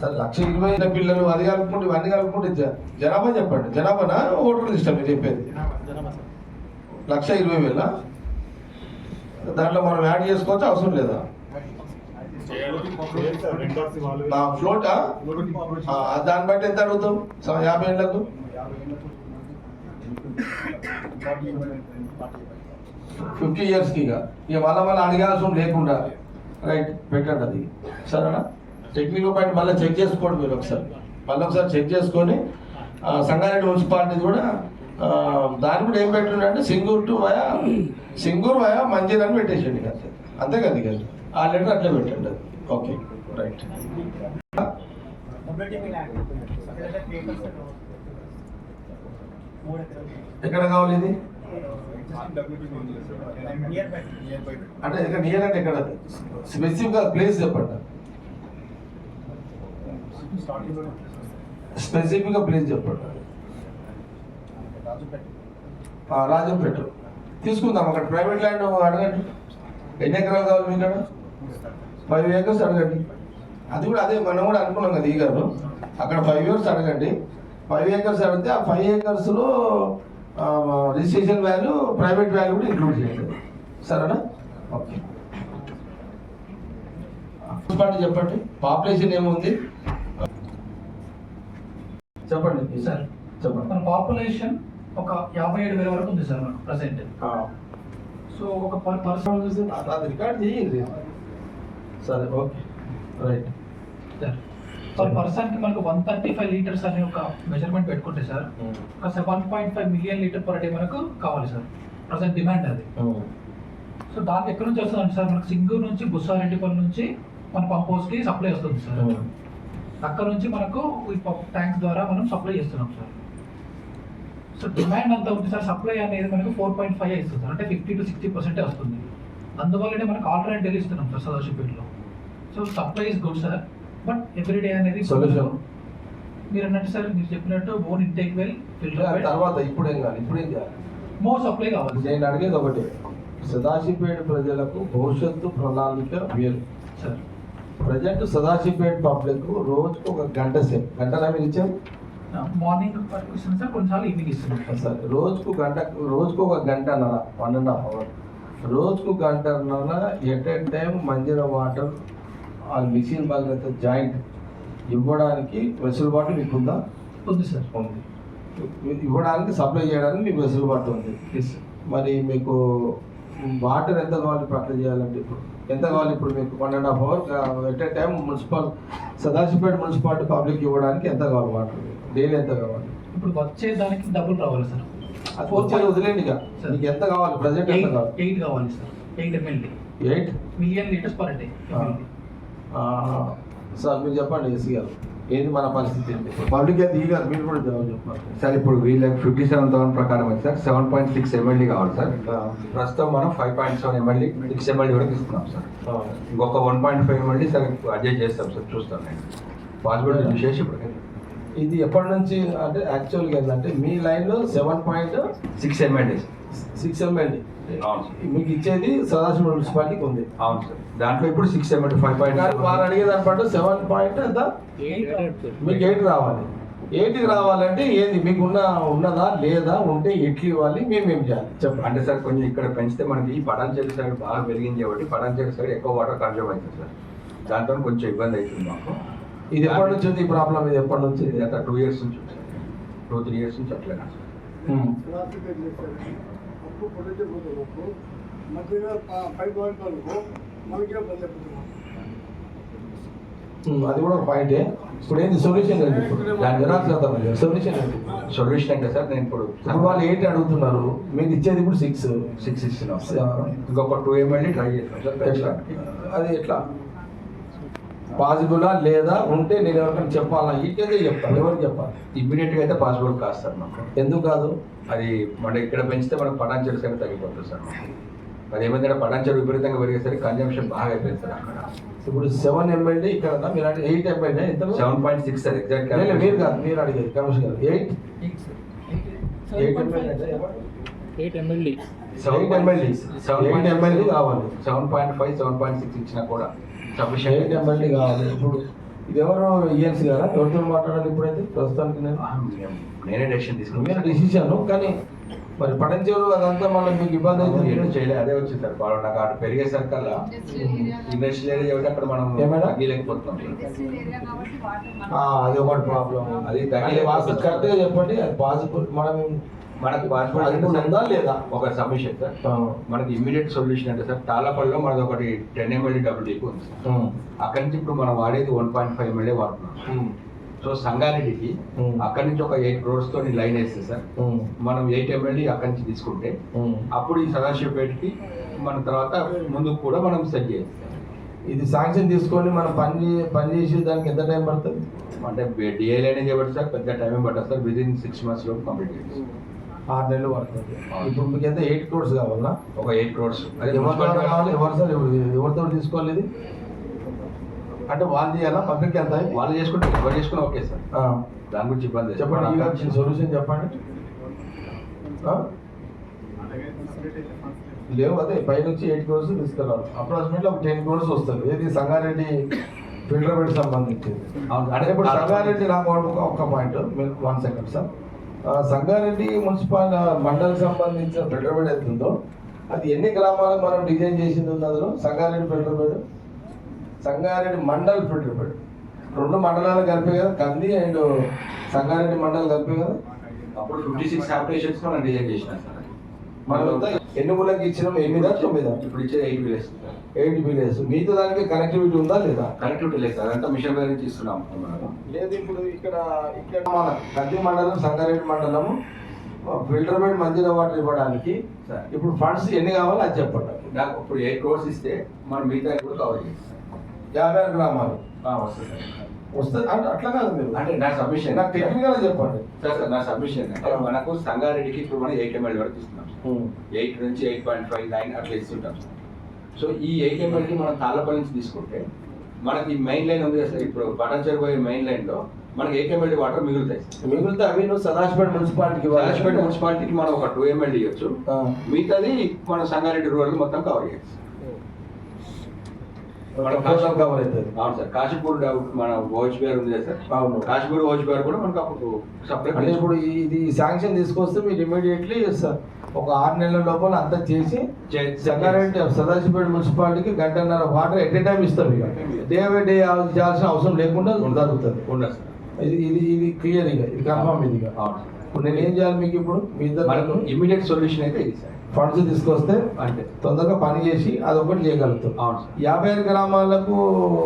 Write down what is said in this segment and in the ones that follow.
Sir లక్ష ఇరవై పిల్లలు అది కలుపుకుంటే ఇవన్నీ కలుపుకుంటే జనాభా చెప్పండి. జనాభానా? ఓటర్ లిస్ట్ మీరు చెప్పేది. లక్ష ఇరవై వేల? దాంట్లో మనం యాడ్ చేసుకోవచ్చు? అవసరం లేదా? నా ఫ్లోటా? ఆ, దాన్ని బట్టి ఎంత అడుగుతాం? యాభై ఏళ్ళకు? ఫిఫ్టీ ఇయర్స్కి ఇక. ఇక మళ్ళీ మళ్ళీ అడగాల్సిన లేకుండా. రైట్ పెట్టండి అది. సరేనా? టెక్నికల్ పాయింట్ మళ్ళీ చెక్ చేసుకోండి మీరు ఒకసారి. మళ్ళీ ఒకసారి చెక్ చేసుకొని సంగారెడ్డి మున్సిపాలిటీ కూడా దాని కూడా ఏం పెట్టిండే Singur to via Singur via Manjira అని పెట్టేసేయండి అంతే. అంతే కదా ఇక? ఆ లెటర్ అట్లా పెట్టండి అది. ఓకే రైట్ ఎక్కడ కావాలి ఇది? అంటే ఇక్కడ నియర్ అంటే ఎక్కడ? స్పెసిఫిక్గా ప్లేస్ చెప్పండి. స్పెసిఫిక్గా ప్లేస్ చెప్పండి. రాజంపేట. తీసుకుందాం అక్కడ ప్రైవేట్ ల్యాండ్ అడగండి. ఎన్ని ఎకరాలు కావాలి మీకు అక్కడ ఫైవ్ ఏకర్స్ అడగండి. అది కూడా అదే మనం కూడా అనుకున్నాం కదా ఈ గారు. అక్కడ ఫైవ్ ఇయర్స్ అడగండి. ఫైవ్ ఏకర్స్ అడిగితే ఆ ఫైవ్ ఏకర్స్లో రిజిస్ట్రేషన్ వాల్యూ ప్రైవేట్ వాల్యూ కూడా ఇంక్లూడ్ చేయండి సరేనా? ఓకే. మున్సిపాలిటీ చెప్పండి. పాపులేషన్ ఏముంది? చెప్పండి సార్. చెప్పండి. మన పాపులేషన్ ఒక యాభై ఏడు వేల వరకు ఉంది సార్ మనకు ప్రజెంట్ సో ఒక పర్ పర్సన్ అది రికార్డ్ చేయండి సరే ఓకే. రైట్ సార్ పర్ పర్సన్కి మనకు వన్ థర్టీ ఫైవ్ లీటర్స్ అనే ఒక మెజర్మెంట్ పెట్టుకుంటే సార్ ఒక one point five million litre per day మనకు కావాలి సార్. ప్రజెంట్ డిమాండ్ అది. సో దానికి ఎక్కడి నుంచి వస్తుంది సార్ మనకు సింగూరు నుంచి బుస్సారెడ్డిపల్లి నుంచి మన పంప్ హౌస్కి సప్లై వస్తుంది సార్. అక్కడ నుంచి మనకు ఈ ట్యాంక్స్ ద్వారా మనం సప్లై చేస్తున్నాం సార్. సో డిమాండ్ అంత ఉంది సార్. సప్లై అనేది మనకు ఫోర్ పాయింట్ ఫైవ్ ఇస్తుంది సార్. అంటే ఫిఫ్టీ టు సిక్స్టీ పర్సెంటే వస్తుంది. అందువల్లనే మనకు ఆల్టర్నేట్ డైలీ ఇస్తున్నాం sir సదాశివపేటలో so supply is good sir but every day అనేది Solution. మీరు అన్నట్టు సార్ మీరు చెప్పినట్టు బోన్ ఇంటేక్ వెల్ ఫిల్టర్ తర్వాత ఇప్పుడేం కాదు ఇప్పుడేం కాదు మోర్ సప్లై కావాలి. నేను అడిగేది ఒకటి. సదాశివపేట ప్రజలకు భవిష్యత్తు ప్రణాళిక వేరు. సార్. ప్రజెంట్ సదాశివపేట పబ్లిక్ రోజుకు ఒక గంట సేపు. గంట మీరు ఇచ్చారు? మార్నింగ్ వరకు ఇస్తున్నాం సార్ కొన్నిసార్లు ఈవినింగ్ ఇస్తున్నాం. సార్ రోజుకు గంట రోజుకు ఒక గంటన్నర వన్ అండ్ హాఫ్ అవర్ రోజుకు గంటన్నర at a time Manjira water ఆ మిషన్ బాధ్యత జాయింట్ ఇవ్వడానికి వెసులుబాటు మీకు ఉందా ఉంది సార్. ఉంది. ఇవ్వడానికి సప్లై చేయడానికి మీకు వెసులుబాటు ఉంది. మరి మీకు వాటర్ ఎంత కావాలి అట్లా చేయాలంటే ఇప్పుడు? ఎంత కావాలి ఇప్పుడు మీకు? One and half hour at a time municipal Sadasivpet municipality public ఇవ్వడానికి ఎంత కావాలి వాటర్? డైలీ ఎంత కావాలి? ఇప్పుడు వచ్చే దానికి డబుల్ రావాలి సార్. అది వచ్చేది వదిలేండి ఇక. మీకు ఎంత కావాలి? ప్రజెంట్ ఎంత కావాలి? ఎయిట్ కావాలి sir. Eight eight million litres per day sir మీరు చెప్పండి ఎస్సీ గారు. ఏంది మన పరిస్థితి ఏంటి? పబ్లిక్ అయితే ఈ గారు మీరు కూడా జవాబు చెప్పాలి సార్ ఇప్పుడు వీళ్ళకి ఫిఫ్టీ సెవెన్ థౌసండ్ ప్రకారం అయితే sir seven point six MLD కావాలి సార్. ప్రస్తుతం మనం five point seven MLD six MLD వరకు ఇస్తున్నాం సార్. ఇంకొక one point five MLD sir adjust చేస్తాం సార్ చూస్తాం నేను. పాసిబిలిటీ చూసేసి ఇప్పుడు. ఇది ఎప్పటి నుంచి అంటే యాక్చువల్గా ఏంటంటే మీ లైన్లో seven point six MLD six MLD sir. మీకు ఇచ్చేది సదాశివ మున్సిపాలిటీకి ఉంది అవును సార్. దాంట్లో ఇప్పుడు సిక్స్ ఎంఎల్డీ ఫైవ్ కానీ వారు పాయింట్ అడిగే దాని పాటు సెవెన్ పాయింట్ ఎంత? మీకు ఎయిట్ రావాలి. ఎయిట్కి రావాలంటే ఏంది? మీకు ఉన్న ఉన్నదా లేదా ఉంటే ఎట్లు ఇవ్వాలి? మేము ఏం చేయాలి? చెప్పండి. అంటే సార్ కొంచెం ఇక్కడ పెంచితే మనకి ఈ పటాన్చేరు సైడ్ బాగా పెరిగింది కాబట్టి పటాన్చేరు సైడ్ ఎక్కువ వాటర్ కన్జ్యూమ్ అవుతుంది సార్. దాంతో కొంచెం ఇబ్బంది అవుతుంది మాకు. ఇది ఎప్పటి నుంచి ఉంది ఈ ప్రాబ్లం ఇది ఎప్పటి నుంచి? ఇది టూ ఇయర్స్ నుంచి టూ త్రీ ఇయర్స్ నుంచి అట్లనే పొడిచే పోతున్నప్పుడు మధ్యలో పైపు వాడుకోనుకో మనకే బతకుతున్నాం అది కూడా ఒక పాయింటే ఇప్పుడు ఏంది? సొల్యూషన్ ఏంటి? ఇప్పుడు దాని జనాలు చేద్దాం సొల్యూషన్ ఏంటి? సొల్యూషన్ అంటే సార్ నేను ఇప్పుడు వాళ్ళు ఎయిట్ అడుగుతున్నారు? మీకు ఇచ్చేది ఇప్పుడు సిక్స్ సిక్స్ ఇస్తున్నాం ఇంకొక టూ ఎంఎల్డీ ట్రై చేస్తాం సార్. ఎట్లా. అది ఎట్లా? పాసిబులా లేదా? ఉంటే నేను ఎవరికైనా చెప్పాలా ఇక్కడే చెప్తాను. ఎవరికి చెప్పాలి? ఇమ్మీడియట్గా అయితే పాసిబుల్ కాదు సార్ మాకు. ఎందుకు కాదు? అది మన ఇక్కడ పెంచితే మనకు పటాన్చెరు సైడ్ తగ్గిపోతుంది సార్. అది ఏమైందంటే పటాన్చెరు విపరీతంగా పెరిగేసరికి కన్జంప్షన్ బాగా అయిపోయింది సార్ అక్కడ. ఇప్పుడు సెవెన్ ఎమ్మెల్యే ఇక్కడ మీరు అంటే ఎయిట్ ఎమ్మెల్యే ఎంత seven point six sir exact లేదు, మీరు కాదు మీరు అడిగేది కమిషన్ గారు. Eight eight sir eight MLD eight MLD eight MLD కావాలి. Seven point five seven point six ఇచ్చినా కూడా ఎయిట్ సఫిషియెంట్ ఎంఎల్డి కావాలి. ఇప్పుడు ఇది ఎవరు ఈఎన్సీ గారా? ఎవరితో మాట్లాడాలి ఇప్పుడైతే? ప్రస్తుతానికి నేను. నేనే డెసిషన్ నేను తీసుకున్నాను. డిసిషన్ కానీ మరి పటంచేరు అదంతా మళ్ళీ మీకు ఇబ్బంది ఏం అవుతుంది. చేయలేదు అదే వచ్చింది సార్. వాళ్ళు నాకు అటు పెరిగే సరికల్లా ఇండస్ట్రియల్ ఏరియా కాబట్టి అక్కడ మనం ఏమైనా? తగ్గలేకపోతున్నాం. ఆ, అది ఒకటి ప్రాబ్లం అది తగ్గలేదు. వాస్తు కరెక్ట్గా చెప్పండి అది పాసిబుల్ మనం మనకు ఉందా లేదా? ఒక సబ్మిషన్ సార్. మనకి ఇమీడియట్ సొల్యూషన్ అంటే సార్ తాళపల్లిలో మనది ఒకటి టెన్ ఎంఎల్ఏ డబుల్ డీకి ఉంది అక్కడి నుంచి ఇప్పుడు మనం వాడేది వన్ పాయింట్ ఫైవ్ ఎంఎల్ఏ వాడుతున్నాం. సో సంగారెడ్డికి అక్కడి నుంచి ఒక ఎయిట్ క్రోర్స్ తోని లైన్ వేస్తే సార్ మనం ఎయిట్ ఎంఎల్ఏ అక్కడి నుంచి తీసుకుంటే. అప్పుడు ఈ సదాశివపేటకి మన తర్వాత ముందుకు కూడా మనం సెట్ చేయాలి ఇది శాంక్షన్ తీసుకొని మనం పని చే- పని చేసి దానికి ఎంత టైం పడుతుంది? అంటే డిఐల్ అనేది చేయబట్టి సార్ పెద్ద టైం పట్టదు సార్ విదిన్ సిక్స్ మంత్స్ లోపు కంప్లీట్ చేయాలి ఆరు నెలలు పడుతుంది. ఇప్పుడు మీకు ఎంత? ఎయిట్ క్రోర్స్ కావాలా? ఒక ఎయిట్ క్రోర్స్ అది ఎవరి ద్వారా కావాలి ఎవరు సార్ ఎవరు ఎవరితో తీసుకోవాలి ఇది? అంటే వాళ్ళు చేయాలా? పబ్లిక్ ఎంత? వాళ్ళు చేసుకుంటే ఎవరు చేసుకున్నా ఓకే సార్. దాని గురించి ఇబ్బంది. చెప్పండి ఈ సొల్యూషన్ చెప్పండి? లేవు అదే పై నుంచి ఎయిట్ క్రోర్స్ తీసుకురావాలి అప్రాక్సిమేట్లీ ఒక టెన్ క్రోర్స్ వస్తుంది ఏది? సంగారెడ్డి ఫిల్టర్ బెడ్ సంబంధించింది. అంటే ఇప్పుడు సంగారెడ్డి నాకు ఒక ఒక్క point. One second sir. Sangareddy municipal మండలికి సంబంధించిన ఫిల్టర్ బెడ్ ఉందో అది ఎన్ని గ్రామాలకు మనం డిజైన్ చేసింది ఉంది అందులో? Sangareddy filter bed Sangareddy mandal filter bed రెండు మండలాలు కలిపే కదా కంది అండ్ సంగారెడ్డి మండలం కలిపే కదా? అప్పుడు ఫిఫ్టీ సిక్స్ అప్లికేషన్స్ మనం డిజైన్ చేసినాం సార్. మనం ఎన్ని ఊళ్ళకి ఇచ్చినాం? ఎనిమిదా తొమ్మిదా? ఇప్పుడు ఇచ్చేది ఎయిట్ విలేజ్ ఎయిట్ విలేజ్ మిగతా దానికి కనెక్టివిటీ ఉందా లేదా? కనెక్టివిటీ లేదు సార్ అదంతా మిషన్ మీద నుంచి ఇస్తున్నాం. లేదు ఇప్పుడు ఇక్కడ ఇక్కడ మన కంది మండలం సంగారెడ్డి మండలం ఫిల్టర్ బెడ్ మంచిగా వాటర్ ఇవ్వడానికి సార్. ఇప్పుడు ఫండ్స్ ఎన్ని కావాలో అది చెప్పండి. నాకు ఇప్పుడు ఎయిట్ క్రోర్స్ ఇస్తే మనం మిగతా కూడా కవర్ చేస్తాం. యాభై ఆరు గ్రామాలు. వస్తుంది వస్తుంది అంటే అట్లా కాదు మీరు. అంటే నా సబ్మిషన్ నాకు టెక్నికల్ చెప్పండి. సార్ సార్ నా సబ్మిషన్ అంటే. మనకు సంగారెడ్డికి ఇప్పుడు మనం ఎయిట్ ఎంఎల్ వరకు ఇస్తున్నాం. ఎయిట్ నుంచి ఎయిట్ పాయింట్ ఫైవ్ నైన్ అట్లా ఇస్తుంటాం సార్. సో ఈ ఎంఎల్కి మనం తాళ్ళపల్లి నుంచి తీసుకుంటే మనకి మెయిన్ లైన్ ఉంది సార్. ఇప్పుడు బటన్ పోయే మెయిన్ లైన్లో మనకి ఎంఎల్ వాటర్ మిగులుతాయి సార్. మిగిలితే అవి నువ్వు సదాశిపేట మున్సిపాలిటీకి. రాజపేట మున్సిపాలిటీకి మనం ఒక టూ ఎంఎల్ ఇవ్వచ్చు. మిగతాది మన సంగారెడ్డి రూరల్ మొత్తం కవర్ చేయొచ్చు టోటల్ కవర్ అవుతుంది అవును సార్ కాశీపూర్ డౌట్ మన ఓహెచ్ బిఆర్ ఉంది సార్. అవును. కాశీపూర్ ఓహెచ్ బిఆర్ కూడా మనకు అప్పుడు సపరేట్ అంటే ఇప్పుడు ఇది శాంక్షన్ తీసుకొస్తే మీరు ఇమీడియట్లీ ఒక ఆరు నెలల లోపల అంతా చేసి సంగారెడ్డి సదాశివపేట మున్సిపాలిటీకి గంటన్నర వాటర్ ఎట్ ఏ టైం ఇస్తాం ఇక. డే బై డే చేయాల్సిన అవసరం లేకుండా జరుగుతుంది. ఉండదు సార్. ఇది ఇది ఇది క్లియర్ ఇక. ఇది కన్ఫర్మ్ ఇది అవును సార్. ఇప్పుడు నేను ఏం చేయాలి మీకు ఇప్పుడు? మీ మనకు ఇమీడియట్ సొల్యూషన్ అయితే ఇది సార్. ఫండ్స్ తీసుకొస్తే అంతే. తొందరగా పని చేసి అదొకటి చేయగలుగుతాం. అవును సార్. యాభై ఆరు గ్రామాలకు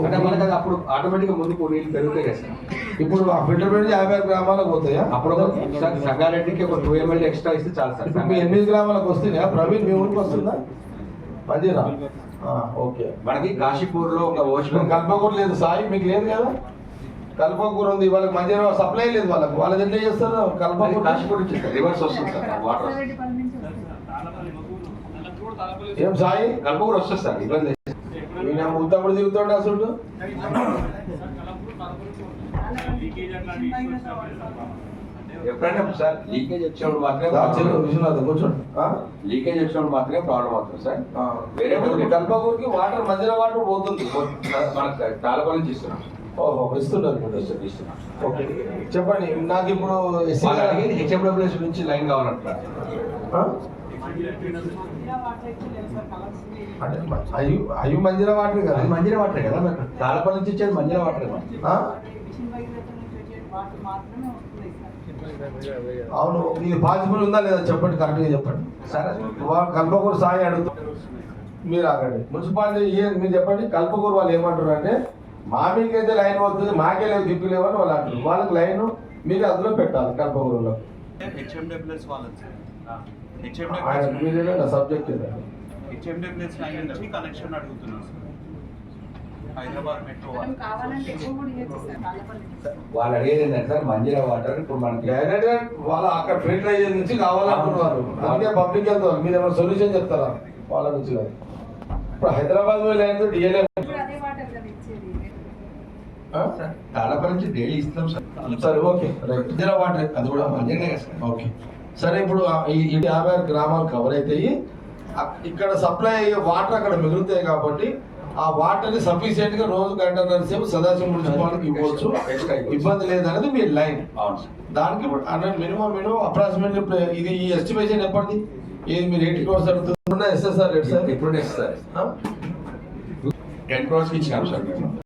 అంటే మనకి అది అప్పుడు ఆటోమేటిక్గా ముందుకు నీళ్ళు పెరుగుతాయి కదా సార్. ఇప్పుడు ఆ ఫిల్టర్ పెట్టి యాభై ఆరు గ్రామాలకు పోతాయా? అప్పుడు సంగారెడ్డికి ఒక టూ ఎంఎల్ ఎక్స్ట్రా ఇస్తే చాలు సార్. ఇప్పుడు మీ ఎనిమిది గ్రామాలకు వస్తున్నాయా? ప్రవీణ్ మీ ఊరికి వస్తుందా? మంచిరా ఓకే. మనకి కాశీపూర్లో ఒక ఓష్ ఇప్పుడు కల్పకూర లేదు సాయి మీకు లేదు కదా? కల్పకూర ఉంది వాళ్ళకి మంచిగా సప్లై లేదు వాళ్ళకి. వాళ్ళది ఎట్లా చేస్తారు? కల్పకూర కాశీపూర్ రివర్స్ వస్తుంది సార్ వాటర్ ఏం సాయి? కల్పకూర వస్తుంది సార్ ఇబ్బంది. ఈయన ఉత్తప్పుడు తిరుగుతుండే అసలు? ఎప్పుడైనా సార్ లీకేజ్ వచ్చినప్పుడు మాత్రమే విశ్వనాథ్ కూర్చోండి. ఆ? లీకేజ్ వచ్చినప్పుడు మాత్రమే ప్రాబ్లం అవుతుంది సార్. వేరే కల్పకూరకి వాటర్ మధ్యలో వాటర్ పోతుంది. మనకు తాళపల్లి నుంచి ఇస్తున్నాం. ఓహో ఇస్తున్నారు ఓకే. చెప్పండి. నాకు ఇప్పుడు హెచ్ఎండబ్ల్యూఎస్ నుంచి లైన్ మ- అయ్యు అయ్యు మంజీరా వాటర్ కదా. మంజీరా వాటర్ కదా మీకు తాళపల్లి నుంచి ఇచ్చేది మంజీరా వాటర్? అవును. ఇది పాసిబుల్ ఉందా లేదా చెప్పండి కరెక్ట్గా చెప్పండి. సరే. వాళ్ళు కల్పకూరు సాయి అడుగుతారు మీరు ఆగండి. మున్సిపాలిటీ మీరు చెప్పండి కల్పకూరు వాళ్ళు ఏమంటారు అంటే మా మీకైతే లైన్ వస్తుంది మాకే లేదు దిక్కు లేవని వాళ్ళు అంటారు వాళ్ళకి లైన్ మీరు అందులో పెట్టాలి మీరేనా సబ్జెక్ట్ ఇది హెచ్ఎండబ్ల్యూఎస్ లైన్ నుంచి కనెక్షన్ అడుగుతున్నాం సార్ హైదరాబాద్ మెట్రో వాళ్ళు కావాలంటే ఎక్కువ కూడా ఇవ్వచ్చు సార్ తాళ్ళపల్లి వాళ్ళు అడిగేది ఏంటంటే సార్ మంజీరా వాటర్ ఇప్పుడు మనకి డైరెక్ట్ వాళ్ళు అక్కడ ఫిల్టర్ అయ్యే నుంచి కావాలంటున్నారు అందుకే పబ్లిక్ వెళ్తారు. మీరు ఏమైనా సొల్యూషన్ చెప్తారా? వాళ్ళ నుంచి. ఇప్పుడు హైదరాబాద్ లైన్ డిఎల్ఏ ఇప్పుడు నుంచి డైలీ ఇస్తాం సార్ సరే ఓకే రైట్ వాటర్ అది కూడా సార్ ఓకే సరే ఇప్పుడు ఈ యాభై ఆరు గ్రామాలు కవర్ అవుతాయి ఇక్కడ సప్లై అయ్యే వాటర్ అక్కడ మిగులుతాయి కాబట్టి ఆ వాటర్ని సఫిషియెంట్గా రోజు గంటన్నర సేపు సదాశివ మున్సిపాలిటీకి ఇవ్వచ్చు. ఇబ్బంది లేదనేది మీ లైన్ దానికి హండ్రెడ్ మినిమం మినిమం అప్రాక్సిమేట్లీ ఇది ఈ ఎస్టిమేషన్ ఎప్పటిది? ఏది మీరు ఎయిటీ క్రోర్స్ అడుగుతున్న ఎస్ఎస్ఆర్ రేట్ సార్ ఇప్పుడు సార్ టెన్ క్రోర్స్కి ఇచ్చినాం సార్